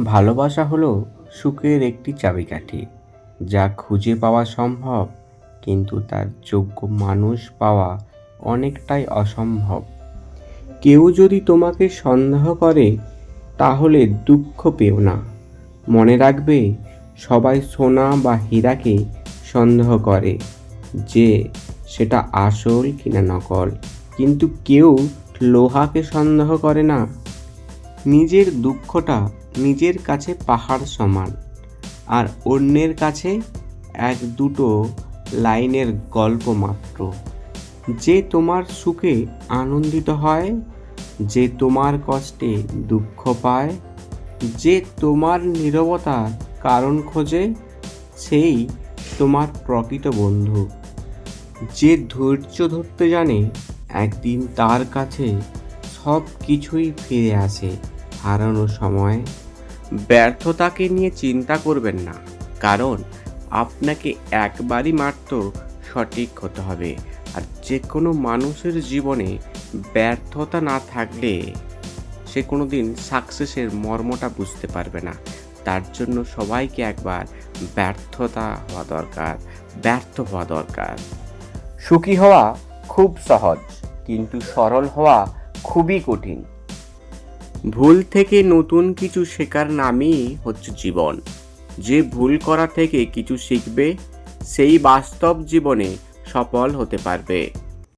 ভালোবাসা হলো সুখের একটি চাবিকাঠি, যা খুঁজে পাওয়া সম্ভব, কিন্তু তার যোগ্য মানুষ পাওয়া অনেকটাই অসম্ভব। কেউ যদি তোমাকে সন্দেহ করে, তাহলে দুঃখ পেও না। মনে রাখবে, সবাই সোনা বা হীরাকে সন্দেহ করে, যে সেটা আসল কিনা নকল, কিন্তু কেউ লোহাকে সন্দেহ করে না। নিজের দুঃখটা নিজের কাছে পাহাড় সমান আর অন্যের কাছে এক দুটো লাইনের গল্প মাত্র। যে তোমার সুখে আনন্দিত হয়, যে তোমার কষ্টে দুঃখ পায়, যে তোমার নীরবতার কারণ খোঁজে, সেই তোমার প্রকৃত বন্ধু। যে ধৈর্য ধরতে জানে, একদিন তার কাছে সব কিছুই ফিরে আসে হারানো সময়। ব্যর্থতাকে নিয়ে চিন্তা করবেন না, কারণ আপনাকে একবারই মাত্র সঠিক হতে হবে। আর যে কোনো মানুষের জীবনে ব্যর্থতা না থাকলে সে কোনো দিন সাকসেসের মর্মটা বুঝতে পারবে না। তার জন্য সবাইকে একবার ব্যর্থতা হওয়া দরকার, ব্যর্থ হওয়া দরকার। সুখী হওয়া খুব সহজ, কিন্তু সরল হওয়া খুবই কঠিন। ভুল থেকে নতুন কিছু শেখার নামই হচ্ছে জীবন। যে ভুল করা থেকে কিছু শিখবে, সেই বাস্তব জীবনে সফল হতে পারবে।